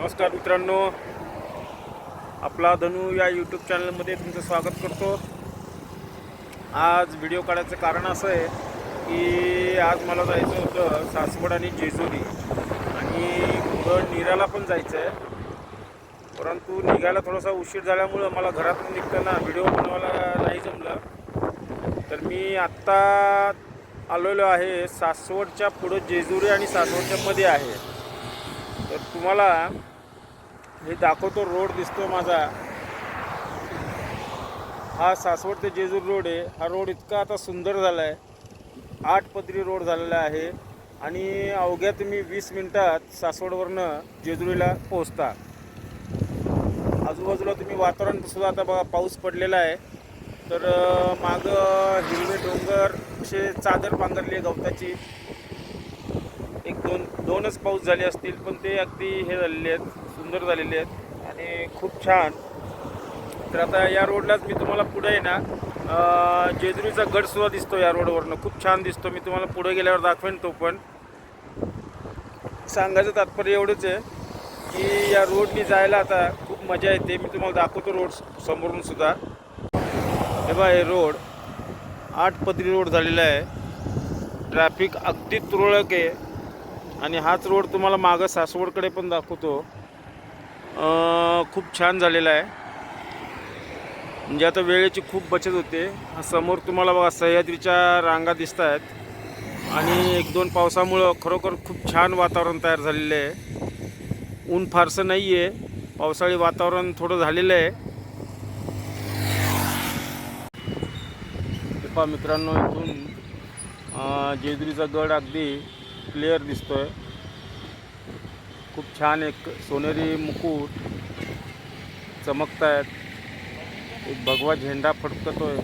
नमस्कार मित्रांनो. आपला धनु या यूट्यूब चॅनलमध्ये तुमचं स्वागत करतो. आज व्हिडिओ काढायचं कारण असं आहे की आज मला जायचं होतं सासवड आणि जेजुरी. आणि पुढं निराला पण जायचं आहे परंतु निघायला थोडासा उशीर झाल्यामुळं मला घरातून निघताना व्हिडिओ बनवायला नाही जमला. तर मी आत्ता आलेलो आहे सासवडच्या पुढं जेजुरी आणि सासवडच्या मध्ये आहे. तर तुम्हाला हे दाखवतो रोड दिसतो माझा. हा सासवड ते जेजूर रोड आहे. हा रोड इतका आता सुंदर झाला आहे आठ पदरी रोड झालेला आहे. आणि अवघ्या तुम्ही वीस मिनटात सासवडवरनं जेजुरीला पोहोचता. आजूबाजूला तुम्ही वातावरण सुद्धा आता बघा पाऊस पडलेला आहे. तर मागं हिरवे डोंगर असे चादर पांघरली आहे गवताची. एक दोन दोनच पाऊस झाले असतील पण ते अगदी हे झालेले आहेत. सुंदर झालेले आहेत आणि खूप छान. तर आता या रोडलाच मी तुम्हाला पुढे आहे ना जेजुरीचा गड सुद्धा दिसतो या रोडवरनं. खूप छान दिसतो. मी तुम्हाला पुढे गेल्यावर दाखवेन तो पण. सांगायचं तात्पर्य एवढंच आहे की या रोडनी जायला आता खूप मजा येते. मी तुम्हाला दाखवतो रोड समोरून सुद्धा. हे बा हे रोड आठ पदरी रोड झालेला आहे. ट्रॅफिक अगदी तुरळक आहे. आणि हाच रोड तुम्हाला मागं सासवडकडे पण दाखवतो. खूप छान झालेला आहे. म्हणजे आता वेळेची खूप बचत होते. समोर तुम्हाला बघा सह्याद्रीच्या रांगा दिसत आहेत आणि एक दोन पावसामुळं खरोखर खूप छान वातावरण तयार झालेलं आहे. ऊन फारसं नाही आहे पावसाळी वातावरण थोडं झालेलं आहे. पहा मित्रांनो इथून अं, जेजुरीचा गड अगदी क्लिअर दिसतोय. खूप छान एक सोनेरी मुकुट चमकत आहेत एक भगवा झेंडा फडकतोय.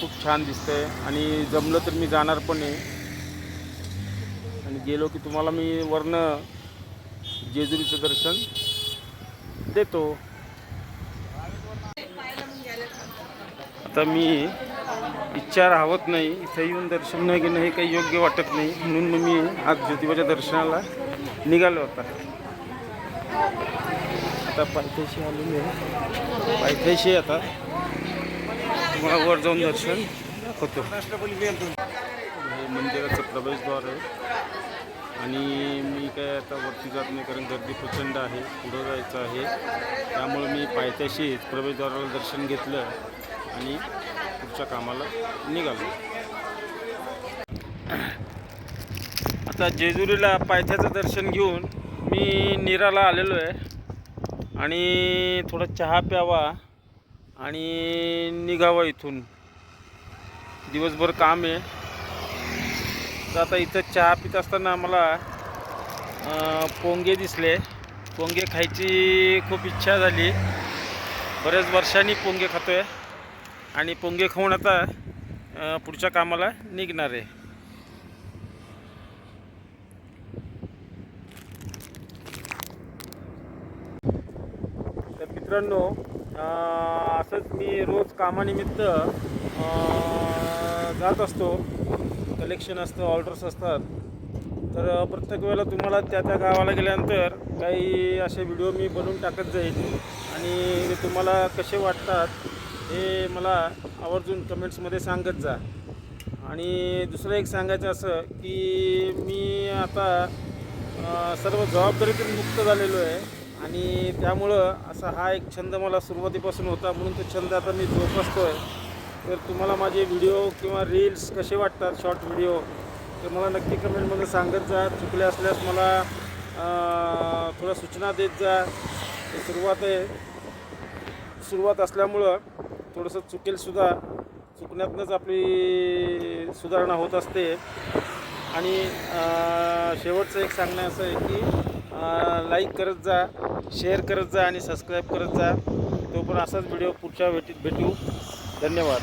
खूप छान दिसतंय. आणि जमलं तर मी जाणार पण आहे. आणि गेलो की तुम्हाला मी वरनं जेजुरीचं दर्शन देतो. आता मी इच्छा राहत नाही इथं येऊन दर्शन नाही घेणं हे काही योग्य वाटत नाही. म्हणून मग मी आज ज्योतिबाच्या दर्शनाला निघालो होता. आता पायथ्याशी आलेलो आहे पायथ्याशी आता तुम्हाला वर जाऊन दर्शन दाखवतो हे मंदिराचं प्रवेशद्वार आहे. आणि मी काय आता वरती जात नाही कारण गर्दी प्रचंड आहे. पुढं जायचं आहे. त्यामुळे मी पायथ्याशीच प्रवेशद्वाराला दर्शन घेतलं. आणि पुढच्या कामाला निघालो. आता जेजुरीला पायथ्याचं दर्शन घेऊन मी नीराला आलेलो आहे. आणि थोडा चहा प्यावा आणि निघावा इथून. दिवसभर काम आहे. तर आता इथं चहा पित असताना मला पोंगे दिसले. पोंगे खायची खूप इच्छा झाली. बऱ्याच वर्षांनी पोंगे खातो आहे आणि पोंगे खाऊन आता पुढच्या कामाला निघणार आहे. तर मित्रांनो असंच मी रोज कामानिमित्त जात असतो. कलेक्शन असतं ऑर्डर्स असतात. तर प्रत्येक वेळेला तुम्हाला त्या त्या गावाला गेल्यानंतर काही असे व्हिडिओ मी बनवून टाकत जाईल. आणि तुम्हाला कसे वाटतात हे मला आवर्जून कमेंट्समध्ये सांगत जा. आणि दुसरं एक सांगायचं असं की मी आता सर्व जबाबदारीतून मुक्त झालेलो आहे. आणि त्यामुळं असा हा एक छंद मला सुरुवातीपासून होता. म्हणून तो छंद आता मी जोपासतो आहे तर तुम्हाला माझे व्हिडिओ किंवा रील्स कसे वाटतात शॉर्ट व्हिडिओ तर मला नक्की कमेंटमध्ये सांगत जा. चुकले असल्यास मला अं, थोड्या सूचना देत जा. सुरुवात आहे. सुरुवात असल्यामुळं थोडंसं चुकेलसुद्धा चुकण्यातनंच आपली सुधारणा होत असते. आणि शेवटचं एक सांगणं असं आहे की लाईक करत जा शेअर करत जा आणि सबस्क्राईब करत जा. तो पण असाच व्हिडिओ पुढच्या भेटीत भेटू. धन्यवाद.